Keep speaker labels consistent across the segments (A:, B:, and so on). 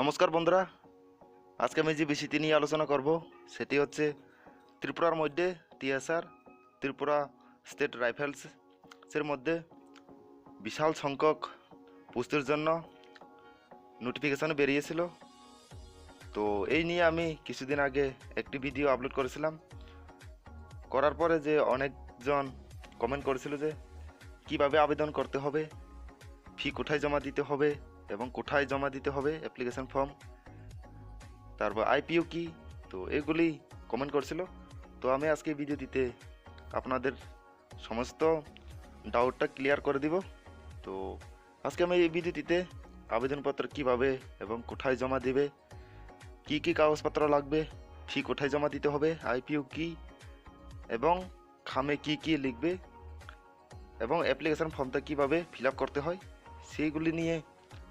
A: নমস্কার বন্ধুরা। আজকে আমি যে বিষয়টি নিয়ে আলোচনা করব, সেটি হচ্ছে ত্রিপুরার মধ্যে টিএসআর, ত্রিপুরা স্টেট রাইফেলসের মধ্যে বিশাল সংখ্যক পুস্তির জন্য নোটিফিকেশান বেরিয়েছিল। তো এই নিয়ে আমি কিছুদিন আগে একটি ভিডিও আপলোড করেছিলাম। করার পরে যে অনেকজন কমেন্ট করেছিল যে, কীভাবে আবেদন করতে হবে ফি কোথায় জমা দিতে হবে এবং কোথায় জমা দিতে হবে অ্যাপ্লিকেশান ফর্ম তারপর আইপিও কি, তো এগুলি কমেন্ট করছিল। তো আমি আজকে ভিডিও দিতে আপনাদের সমস্ত ডাউটটা ক্লিয়ার করে দিব। তো আজকে আমি এই ভিডিওটিতে আবেদনপত্র কীভাবে এবং কোথায় জমা দিবে, কি কি কাগজপত্র লাগবে ফি কোথায় জমা দিতে হবে আইপিও কি, এবং খামে কি কি লিখবে, এবং অ্যাপ্লিকেশান ফর্মটা কীভাবে ফিল করতে হয়, সেইগুলি নিয়ে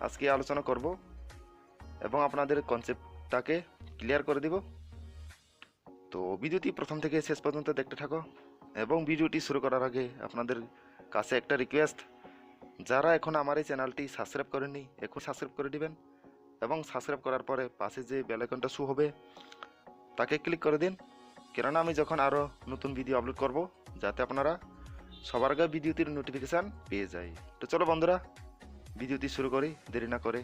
A: আজকে আলোচনা করব এবং আপনাদের কনসেপ্টটাকে ক্লিয়ার করে দিব। তো ভিডিওটি প্রথম থেকে শেষ পর্যন্ত দেখতে থাকো এবং ভিডিওটি শুরু করার আগে আপনাদের কাছে একটা রিকোয়েস্ট যারা এখন আমার এই চ্যানেলটি সাবস্ক্রাইব করেনি এখন সাবস্ক্রাইব করে দিবেন এবং সাবস্ক্রাইব করার পরে পাশে যে বেলাইকনটা শু হবে, তাকে ক্লিক করে দিন। কেননা আমি যখন আরও নতুন ভিডিও আপলোড করব, যাতে আপনারা সবার আগে ভিডিওটির নোটিফিকেশান পেয়ে যায় তো চলো বন্ধুরা ভিডিওটি শুরু করি, দেরি না করে।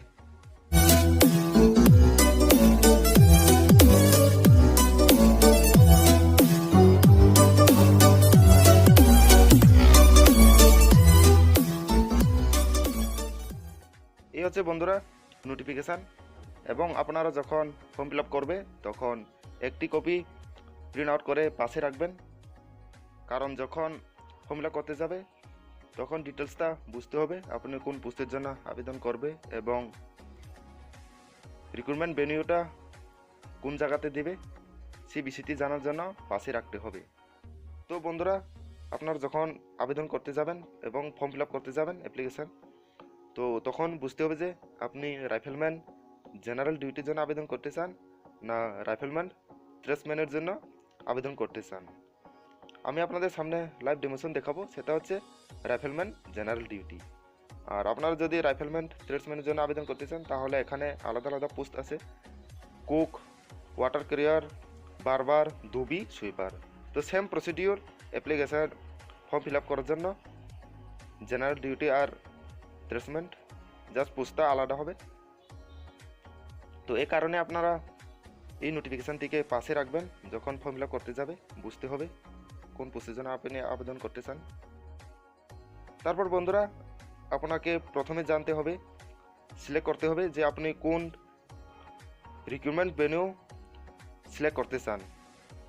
A: এই হচ্ছে বন্ধুরা নোটিফিকেশান এবং আপনারা যখন ফর্ম ফিল করবে, তখন একটি কপি প্রিন্ট আউট করে পাশে রাখবেন। কারণ যখন ফর্ম ফিল করতে যাবে তখন ডিটেলসটা বুঝতে হবে, আপনি কোন পোস্টের জন্য আবেদন করবে এবং রিক্রুটমেন্ট ভেনিউটা কোন জায়গাতে দেবে সেই বিষয়টি জানার জন্য পাশে রাখতে হবে। তো বন্ধুরা, আপনার যখন আবেদন করতে যাবেন এবং ফর্ম ফিল করতে যাবেন অ্যাপ্লিকেশান তো তখন বুঝতে হবে যে আপনি রাইফেলম্যান জেনারেল ডিউটির জন্য আবেদন করতে চান না রাইফেলম্যান ট্রেসম্যানের জন্য আবেদন করতে চান। আমি আপনাদের সামনে লাইভ ডেমোশন দেখাবো। সেটা হচ্ছে রাইফেলম্যান জেনারেল ডিউটি আর আপনারা যদি রাইফেলম্যান ট্রেডসম্যানের জন্য আবেদন করতে চান, তাহলে এখানে আলাদা আলাদা পোস্ট আছে। Cook water carrier barber dhobi sweeper তো same procedure application form fill up করার জন্য জেনারেল ডিউটি আর ট্রেডসম্যান জাস্ট পোস্টটা আলাদা হবে। তো এই কারণে আপনারা এই নোটিফিকেশানটিকে পাশে রাখবেন। যখন ফর্ম ফিল করতে যাবে, বুঝতে হবে। কোন জন্য আপনি আবেদন করতে চান তারপর বন্ধুরা, আপনাকে প্রথমে জানতে হবে সিলেক্ট করতে হবে যে আপনি কোন রিক্রুটমেন্ট ভেনিউ সিলেক্ট করতে চান।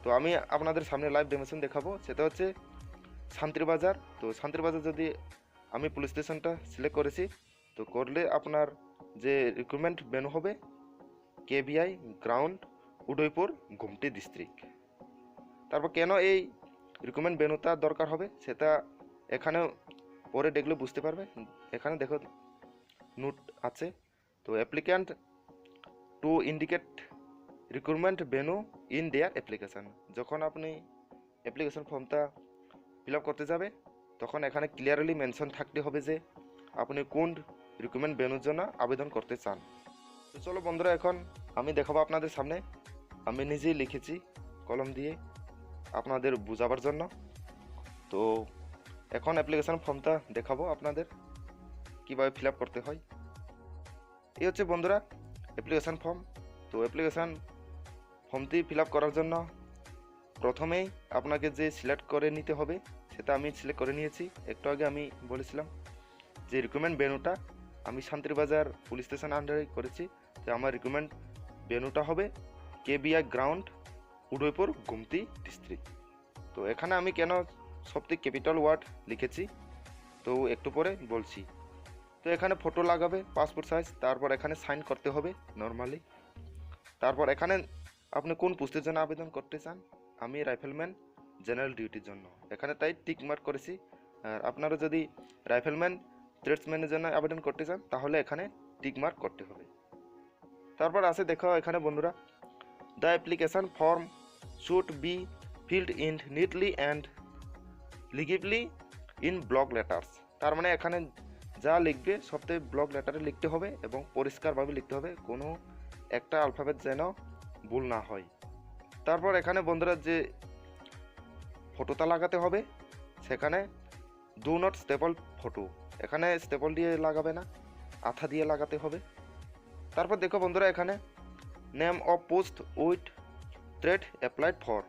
A: তো আমি আপনাদের সামনে লাইভ ডেমোশন দেখাবো, সেটা হচ্ছে শান্তিরবাজার। তো শান্তিরবাজার যদি আমি পুলিশ স্টেশনটা সিলেক্ট করেছি, তো করলে আপনার যে রিক্রুটমেন্ট ভেনু হবে KBI ground Udaipur Ghumti district তারপর কেন এই রিক্রুটমেন্ট ভেনুটা দরকার হবে, সেটা এখানে পরে দেখলে বুঝতে পারবে। এখানে দেখো নোট আছে। তো applicant to indicate recruitment venue in their application যখন আপনি অ্যাপ্লিকেশন ফর্মটা ফিল আপ করতে যাবে, তখন এখানে ক্লিয়ারলি মেনশন থাকতে হবে যে আপনি কোন রিক্রুটমেন্ট ভেনুর জন্য আবেদন করতে চান। তো চলো বন্ধুরা, এখন আমি দেখাবো আপনাদের সামনে। আমি নিজেই লিখেছি কলম দিয়ে। আপনাদের বোঝাবার জন্য। তো এখন অ্যাপ্লিকেশান ফর্মটা দেখাবো আপনাদের, কীভাবে ফিল করতে হয়। এই হচ্ছে বন্ধুরা অ্যাপ্লিকেশান ফর্ম তো অ্যাপ্লিকেশান ফর্মটি ফিল করার জন্য প্রথমেই আপনাকে যে সিলেক্ট করে নিতে হবে, সেটা আমি সিলেক্ট করে নিয়েছি। একটু আগে আমি বলেছিলাম যে রিক্রুটমেন্ট বেনুটা আমি শান্তিরবাজার পুলিশ স্টেশন আন্ডারে করেছি। যে আমার রিক্রুটমেন্ট বেনুটা হবে KBI ground Udaipur, Gomati district তো এখানে আমি কেন সবথেকে ক্যাপিটাল ওয়ার্ড লিখেছি? তো একটু পরে বলছি। তো এখানে ফটো লাগাবে পাসপোর্ট সাইজ তারপর এখানে সাইন করতে হবে নর্মালি তারপর এখানে আপনি কোন পোস্টের জন্য আবেদন করতে চান? আমি রাইফেলম্যান জেনারেল ডিউটির জন্য। এখানে তাই টিক মার্ক করেছি। আর আপনারা যদি রাইফেলম্যান ট্রেডসম্যানের জন্য আবেদন করতে চান, তাহলে এখানে টিক মার্ক করতে হবে। তারপর আছে, দেখো এখানে বন্ধুরা the application form should be filled in neatly and legibly in block letters তার মানে এখানে যা লিখবে সবথেকে ব্লক লেটারে লিখতে হবে এবং পরিষ্কারভাবে লিখতে হবে, কোনো একটা আলফাবেট যেন ভুল না হয়। তারপর এখানে বন্ধুরা যে ফটোটা লাগাতে হবে, সেখানে ডু নট স্টেপল ফটো এখানে স্টেপল দিয়ে লাগাবে না, আঠা দিয়ে লাগাতে হবে। তারপর দেখো বন্ধুরা এখানে name of post with trade applied for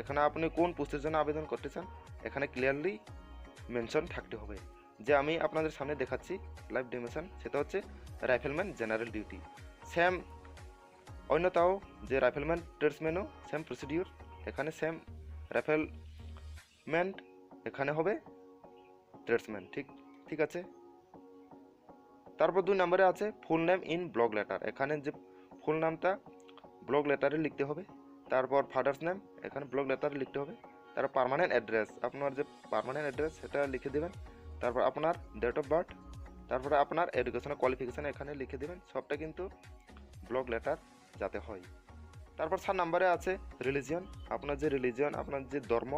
A: এখানে আপনি কোন পোস্টের জন্য আবেদন করতে চান এখানে ক্লিয়ারলি মেনশন থাকতে হবে। যে আমি আপনাদের সামনে দেখাচ্ছি লাইভ ডেমেশন সেটা হচ্ছে রাইফেলম্যান জেনারেল ডিউটি সেম অন্যতাও, যে রাইফেলম্যান ট্রেডসম্যানও সেম প্রসিডিউর এখানে সেম রাইফেলম্যান এখানে হবে ট্রেডসম্যান ঠিক ঠিক আছে? তারপর দুই নম্বরে আছে full name in block letter এখানে যে ফুল নামটা ব্লক লেটারে লিখতে হবে। তারপর ফাদার্স নেম এখানে ব্লক লেটারে লিখতে হবে। তারপর পারমানেন্ট অ্যাড্রেস আপনার যে পার্মানেন্ট অ্যাড্রেস সেটা লিখে দেবেন। তারপর আপনার ডেট অফ বার্থ তারপরে আপনার এডুকেশনাল কোয়ালিফিকেশান এখানে লিখে দেবেন। সবটা কিন্তু ব্লক লেটার যাতে হয়। তারপর সাত নাম্বারে আছে রিলিজিয়ন আপনার যে রিলিজিয়ন আপনার যে ধর্ম,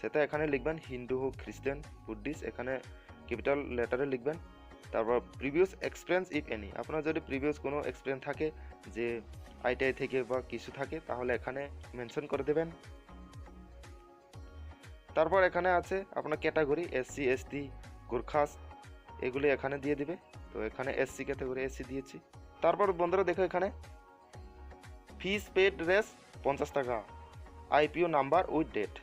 A: সেটা এখানে লিখবেন। হিন্দু হোক, খ্রিস্টান বুদ্ধিস্ট এখানে ক্যাপিটাল লেটারে লিখবেন। তারপর প্রিভিয়াস এক্সপিরিয়েন্স ইফ এনি আপনার যদি প্রিভিয়াস কোনো এক্সপিরিয়েন্স থাকে যে আইটিআই থেকে বা কিছু থাকে, তাহলে এখানে মেনশন করে দেবেন। তারপর এখানে আছে আপনার ক্যাটাগরি এসসি এসটি গোর্খাস, এগুলি এখানে দিয়ে দিবে। তো এখানে এসসি ক্যাটাগরি এসসি দিয়েছি। তারপর বন্ধুরা দেখো এখানে ফিস পেড রেস পঞ্চাশ টাকা আইপিও নাম্বার উইথ ডেট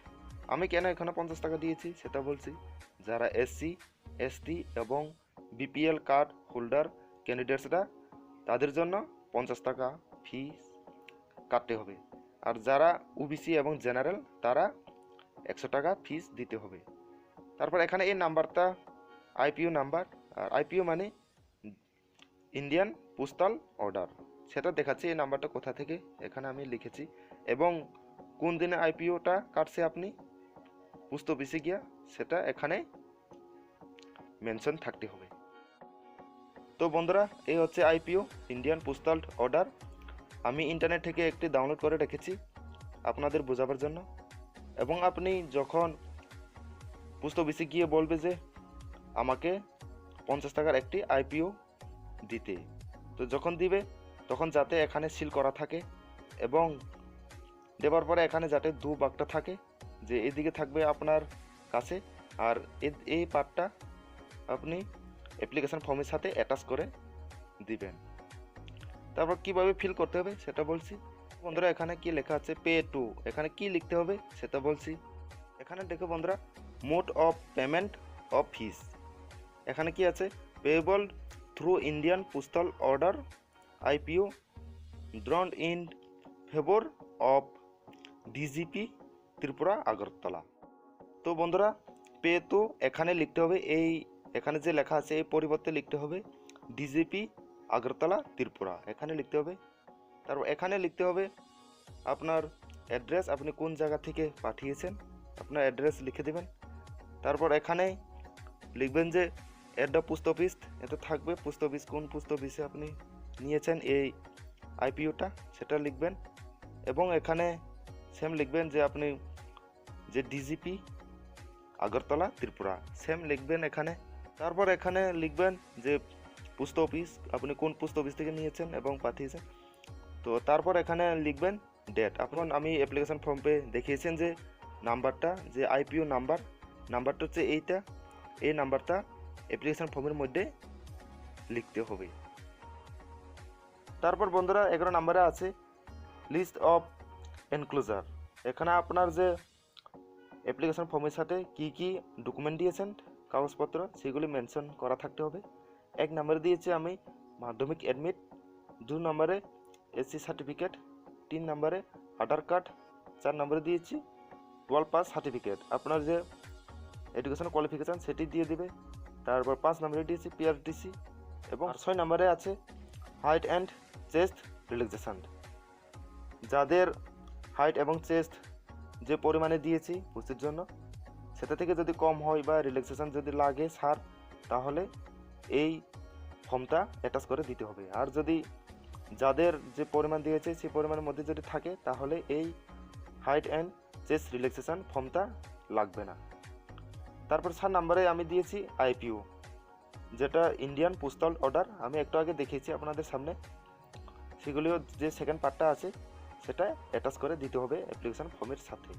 A: আমি কেন এখানে পঞ্চাশ টাকা দিয়েছি? সেটা বলছি, যারা এসসি এসটি এবং বিপিএল কার্ড হোল্ডার ক্যান্ডিডেটসরা, তাদের জন্য পঞ্চাশ টাকা ফিস কাটতে হবে। আর যারা ওবিসি এবং জেনারেল, তারা একশো টাকা ফিস দিতে হবে। তারপর এখানে এই নাম্বারটা আইপিও নাম্বার, আর আইপিও মানে ইন্ডিয়ান পোস্টাল অর্ডার সেটা দেখাচ্ছে এই নাম্বারটা কোথা থেকে, এখানে আমি লিখেছি। এবং কোন দিনে আইপিওটা কাটছে আপনি, পোস্ট অফিসে গিয়া সেটা এখানে মেনশন থাকতে হবে। তো বন্ধুরা, এই হচ্ছে আইপিও ইন্ডিয়ান পোস্টাল অর্ডার আমি ইন্টারনেট থেকে একটি ডাউনলোড করে রেখেছি আপনাদের বোঝাবার জন্য। এবং আপনি যখন পোস্ট অফিসে গিয়ে বলবে যে, আমাকে পঞ্চাশ টাকার একটি আইপিও দিতে। তো যখন দিবে, তখন যাতে এখানে সিল করা থাকে এবং দেওয়ার পরে এখানে যাতে দু বাগটা থাকে যে, এদিকে থাকবে আপনার কাছে। আর এই পার্টটা আপনি অ্যাপ্লিকেশন ফর্মের সাথে অ্যাটাচ করে দিবেন। তারপর কীভাবে ফিল করতে হবে সেটা বলছি। বন্ধুরা, এখানে কি লেখা আছে? পে টু এখানে কি লিখতে হবে সেটা বলছি। এখানে দেখো বন্ধুরা mode of payment of fees এখানে কি আছে? Payable through Indian postal order IPO drawn in favour of DGP Tripura Agartala তো বন্ধুরা পে তো এখানে লিখতে হবে এই এখানে যে লেখা আছে, এই পরিবর্তে লিখতে হবে ডিজিপি আগরতলা ত্রিপুরা এখানে লিখতে হবে। তারপর এখানে লিখতে হবে আপনার অ্যাড্রেস আপনি কোন জায়গা থেকে পাঠিয়েছেন, আপনার অ্যাড্রেস লিখে দেবেন। তারপর এখানে লিখবেন যে অ্যাট দ্য পোস্ট অফিস এটা থাকবে পোস্ট অফিস কোন পোস্ট অফিসে আপনি নিয়েছেন এই আইপিওটা সেটা লিখবেন। এবং এখানে সেম লিখবেন যে, আপনি যে ডিজিপি আগরতলা ত্রিপুরা সেম লিখবেন এখানে। তারপর এখানে লিখবেন যে পোস্ট অফিস, আপনি কোন পোস্ট অফিস থেকে নিয়েছেন এবং পাঠিয়েছেন। তো তারপর এখানে লিখবেন ডেট এখন আমি অ্যাপ্লিকেশান ফর্ম দেখিয়েছেন যে নাম্বারটা, যে আইপিও নাম্বার, নাম্বারটা হচ্ছে এইটা। এই নাম্বারটা অ্যাপ্লিকেশান ফর্মের মধ্যে লিখতে হবে। তারপর বন্ধুরা, এগারো নাম্বারে আছে লিস্ট অফ এনক্লোজার এখানে আপনার যে অ্যাপ্লিকেশান ফর্মের সাথে কি কি ডকুমেন্ট দিয়েছেন কাগজপত্র সেগুলি মেনশন করা থাকতে হবে। এক নম্বরে দিয়েছি আমি মাধ্যমিক অ্যাডমিট দু নম্বরে এসসি সার্টিফিকেট তিন নম্বরে আধার কার্ড চার নম্বরে দিয়েছি টুয়েলভ পাস সার্টিফিকেট আপনার যে এডুকেশন কোয়ালিফিকেশান সেটি দিয়ে দিবে। তারপর পাঁচ নম্বরে দিয়েছি পিআরটিসি এবং ছয় নম্বরে আছে হাইট অ্যান্ড চেস্ট রিল্যাক্সেশন যাদের হাইট এবং চেস্ট যে পরিমাণে দিয়েছি পুষ্টির জন্য সেটা থেকে যদি কম হয় বা রিল্যাক্সেশন যদি লাগে সার তাহলে এই ফর্মটা অ্যাটাচ করে দিতে হবে। আর যদি যাদের যে পরিমাণ দিয়েছে সেই পরিমাণের মধ্যে যদি থাকে, তাহলে এই হাইট অ্যান্ড চেস্ট রিল্যাক্সেশন ফর্মটা লাগবে না। তারপর সার নাম্বারে আমি দিয়েছি আইপিও যেটা ইন্ডিয়ান পোস্টাল অর্ডার আমি একটু আগে দেখিয়েছি আপনাদের সামনে। সেগুলিও যে সেকেন্ড পার্টটা আছে, সেটা অ্যাটাচ করে দিতে হবে অ্যাপ্লিকেশান ফর্মের সাথে।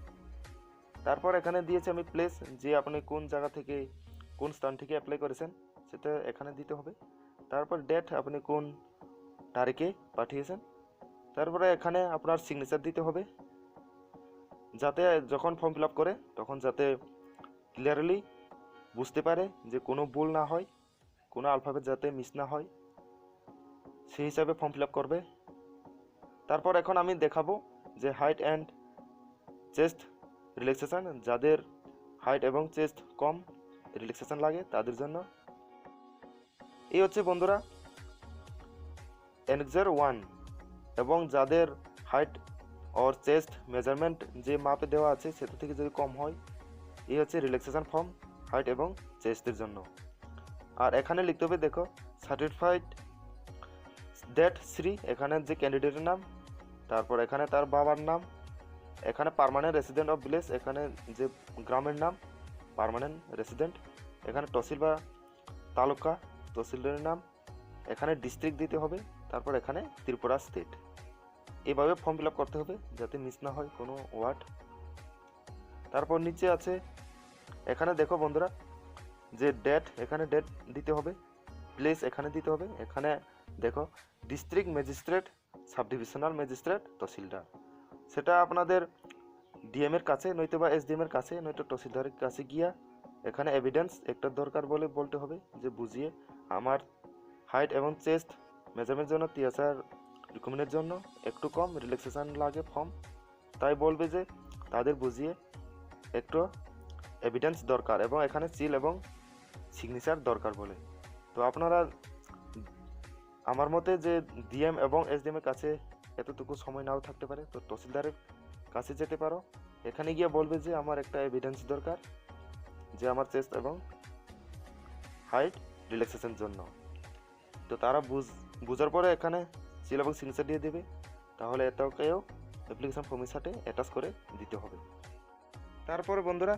A: তারপর এখানে দিয়েছি আমি প্লেস যে আপনি কোন জায়গা থেকে কোন স্থান থেকে অ্যাপ্লাই করেছেন, সেটা এখানে দিতে হবে। তারপর ডেট আপনি কোন তারিখে পাঠিয়েছেন, তারপরে এখানে আপনার সিগনেচার দিতে হবে। যাতে যখন ফর্ম ফিল করে, তখন যাতে ক্লিয়ারলি বুঝতে পারে যে কোনো ভুল না হয়, কোনো আলফাবেট যাতে মিস না হয়, সেই হিসাবে ফর্ম ফিল করবে। তারপর এখন আমি দেখাবো যে হাইট অ্যান্ড চেস্ট রিল্যাক্সেশন যাদের হাইট এবং চেস্ট কম রিল্যাক্সেশন লাগে তাদের জন্য। এই হচ্ছে বন্ধুরা এনএক্সার ওয়ান এবং যাদের হাইট ওর চেস্ট মেজারমেন্ট যে মাপে দেওয়া আছে সেটা থেকে যদি কম হয়, এই হচ্ছে রিল্যাক্সেশান ফর্ম হাইট এবং চেস্টের জন্য। আর এখানে লিখতে হবে, দেখো সার্টিফাইড ডেট শ্রী, এখানে যে ক্যান্ডিডেটের নাম, তারপর এখানে তার বাবার নাম এখানে পারমানেন্ট রেসিডেন্ট অফ ভিলেজ এখানে যে গ্রামের নাম পারমানেন্ট রেসিডেন্ট এখানে তহসিল বা তালুকা তহসিলদারের নাম, এখানে ডিস্ট্রিক্ট দিতে হবে, তারপর এখানে ত্রিপুরা স্টেট এভাবে ফর্ম ফিল করতে হবে, যাতে মিস না হয় কোনো ওয়ার্ড তারপর নিচে আছে, এখানে দেখো বন্ধুরা, যে ডেট এখানে ডেট দিতে হবে প্লেস এখানে দিতে হবে, এখানে দেখো district magistrate sub divisional magistrate tahsildar. সেটা আপনাদের ডিএম এর কাছে, নয়তো বা এসডিএম এর কাছে, নয়তো তহসিলদারের কাছে গিয়া এখানে এভিডেন্স একটা দরকার বলে বলতে হবে, যে বুঝিয়ে আমার হাইট এবং চেস্ট মেজারের জন্য তিয়াসার রিকমেন্ডের জন্য একটু কম রিল্যাক্সেশন লাগে ফর্ম তাই বলবে যে তাদের বুঝিয়ে একটু এভিডেন্স দরকার এবং এখানে সিল এবং সিগনেচার দরকার বলে। তো আপনারা আমার মতে যে ডিএম এবং এসডিএম এর কাছে এতটুকু সময় নাও থাকতে পারে। তো তহসিলদারের কাছে যেতে পারো। এখানে গিয়ে বলবে যে, আমার একটা এভিডেন্স দরকার, যে আমার চেস্ট এবং হাইট রিল্যাক্সেশন জন্য। তো তারা বুঝ, বুঝার পরে এখানে সিল এবং সিগনেচার দিয়ে দেবে। তাহলে এটাকেও অ্যাপ্লিকেশন ফর্মের সাথে অ্যাটাচ করে দিতে হবে। তারপরে বন্ধুরা,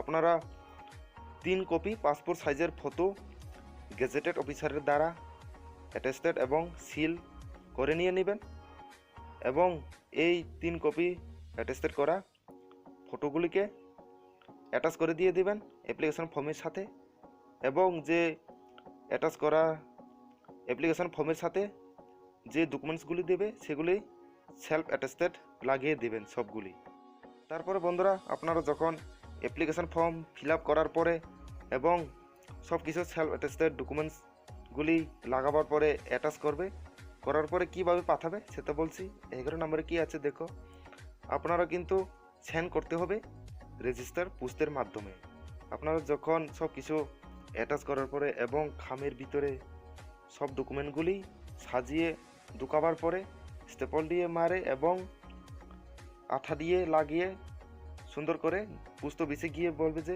A: আপনারা তিন কপি পাসপোর্ট সাইজের ফটো গেজেটেড অফিসারের দ্বারা অ্যাটেস্টেড এবং সিল করে নিয়ে নেবেন। এবং এই তিন কপি অ্যাটেস্টেড করা ফটোগুলিকে অ্যাটাচ করে দিয়ে দিবেন অ্যাপ্লিকেশন ফর্মের সাথে এবং যে অ্যাটাচ করা অ্যাপ্লিকেশন ফর্মের সাথে যে ডকুমেন্টসগুলি দেবে সেগুলি সেলফ অ্যাটেস্টেড লাগিয়ে দেবেন সবগুলি। তারপরে বন্ধুরা, আপনারা যখন অ্যাপ্লিকেশন ফর্ম ফিল করার পরে এবং সব কিছু সেলফ অ্যাটেস্টেড ডকুমেন্টসগুলি লাগাবার পরে অ্যাটাচ করবে করার পরে কীভাবে পাঠাবে সেটা বলছি। এগারো নম্বরে কি আছে দেখো। আপনারা কিন্তু সেন্ড করতে হবে রেজিস্টার পুস্তের মাধ্যমে। আপনারা যখন সব কিছু অ্যাটাচ করার পরে এবং খামের ভিতরে সব ডকুমেন্টগুলি সাজিয়ে ঢুকাবার পরে স্টেপল দিয়ে মারে এবং আঠা দিয়ে লাগিয়ে সুন্দর করে পুস্ত বিছে গিয়ে বলবে যে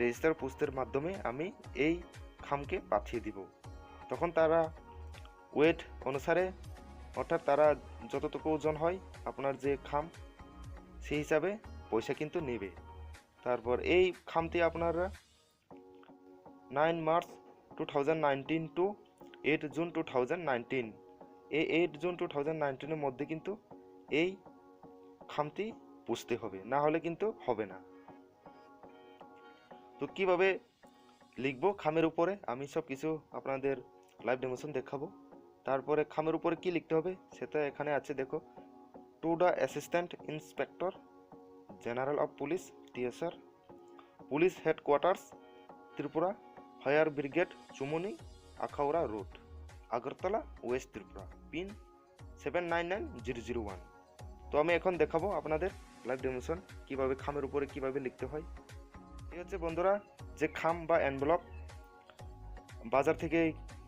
A: রেজিস্টার পুস্তের মাধ্যমে আমি এই খামকে পাঠিয়ে দিব। তখন তারা ওয়েট অনুসারে অর্থাৎ তারা যতটুকু ওজন হয়, আপনার যে খাম, সেই হিসাবে পয়সা কিন্তু নেবে। তারপর এই খামটি আপনারা nine March two thousand nineteen to eight June two thousand nineteen এই এইট জুন টু থাউজেন্ড নাইনটিনের মধ্যে কিন্তু এই খামটি পুষতে হবে, না হলে কিন্তু হবে না। তো কীভাবে লিখব খামের উপরে? আমি সব কিছু আপনাদের লাইভ ডেমোশন দেখাবো। তারপরে খামের উপরে কি লিখতে হবে? সেটা এখানে আছে, দেখো। To the assistant inspector general of police TSR police headquarters Tripura fire brigade Chumuni, Akhaura road Agartala west Tripura pin seven nine nine zero zero one তো আমি এখন দেখাবো আপনাদের লাইভ ডেমোশন কীভাবে খামের উপরে কীভাবে লিখতে হয়। এই হচ্ছে বন্ধুরা, যে খাম বা অ্যানভেলপ বাজার থেকে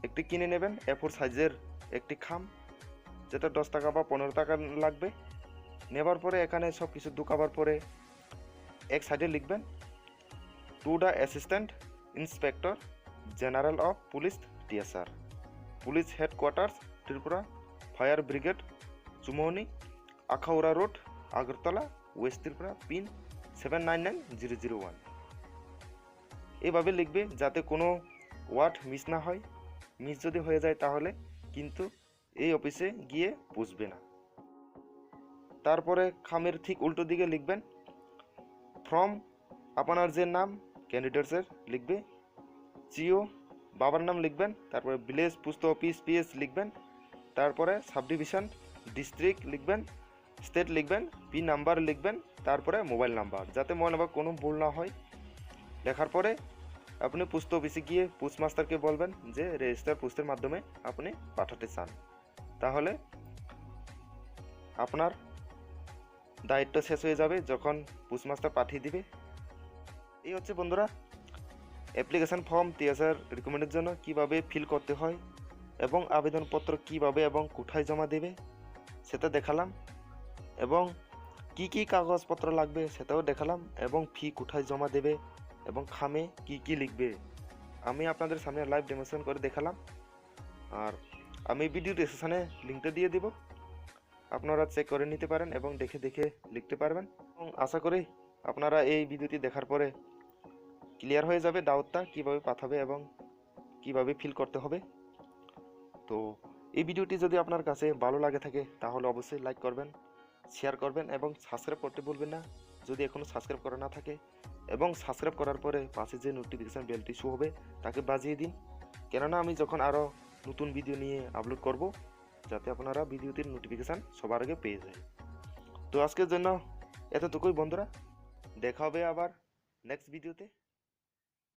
A: একটি কিনে নেবেন এ ফোর সাইজের একটি খাম, যেটা দশ টাকা বা পনেরো টাকা লাগবে। নেবার পরে এখানে সব কিছু ঢুকাবার পরে এক সাইডে লিখবেন to the assistant inspector general of police TSR police headquarters Tripura fire brigade Chumuni Akhaura road Agartala west Tripura pin seven nine nine zero zero one এভাবে লিখবে যাতে কোনো ওয়ার্ড মিস না হয়। মিস যদি হয়ে যায় তাহলে কিন্তু এই অফিসে গিয়ে পুষবে না। তারপরে খামের ঠিক উল্টো দিকে লিখবেন, ফ্রম আপনার যে নাম ক্যান্ডিডেটসের লিখবে জিও বাবার নাম লিখবেন, তারপরে ভিলেজ পোস্ট অফিস পিএস লিখবেন, তারপরে সাব ডিভিশন ডিস্ট্রিক্ট লিখবেন, স্টেট লিখবেন, পি নাম্বার লিখবেন, তারপরে মোবাইল নাম্বার, যাতে মোবাইল নাম্বার কোনো ভুল না হয়। লেখার পরে আপনি পোস্ট অফিসে গিয়ে পোস্ট মাস্টারকে বলবেন যে রেজিস্টার পোস্টের মাধ্যমে আপনি পাঠাতে চান। তাহলে আপনার দায়িত্ব শেষ হয়ে যাবে যখন পোস্ট মাস্টার পাঠিয়ে দিবে। এই হচ্ছে বন্ধুরা অ্যাপ্লিকেশান ফর্ম টিএসআর রিকমেন্ডের জন্য কীভাবে ফিল করতে হয় এবং আবেদনপত্র কীভাবে এবং কোথায় জমা দেবে সেটা দেখালাম এবং কি কি কাগজপত্র লাগবে সেটাও দেখালাম এবং ফি কোথায় জমা দেবে এবং খামে কি কি লিখবে, আমি আপনাদের সামনে লাইভ ডেমোশন করে দেখালাম। আর আমি ভিডিও ডিসক্রিপশানে লিঙ্কটা দিয়ে দিব। আপনারা চেক করে নিতে পারেন এবং দেখে দেখে লিখতে পারবেন। এবং আশা করি আপনারা এই ভিডিওটি দেখার পরে ক্লিয়ার হয়ে যাবে ডাউটটা কীভাবে পাঠাবে এবং কীভাবে ফিল করতে হবে। তো এই ভিডিওটি যদি আপনার কাছে ভালো লাগে থাকে, তাহলে অবশ্যই লাইক করবেন শেয়ার করবেন এবং সাবস্ক্রাইব করতে বলবেন না। যদি এখনও সাবস্ক্রাইব করা না থাকে এবং সাবস্ক্রাইব করার পরে পাশে যে নোটিফিকেশান বেলটি শো হবে, তাকে বাজিয়ে দিন। কেননা আমি যখন আরও নতুন ভিডিও নিয়ে আপলোড করব, যাতে আপনারা ভিডিওটির নোটিফিকেশান সবার আগে পেয়ে যায়। তো আজকের জন্য এতটুকুই বন্ধুরা। দেখা হবে আবার নেক্সট ভিডিওতে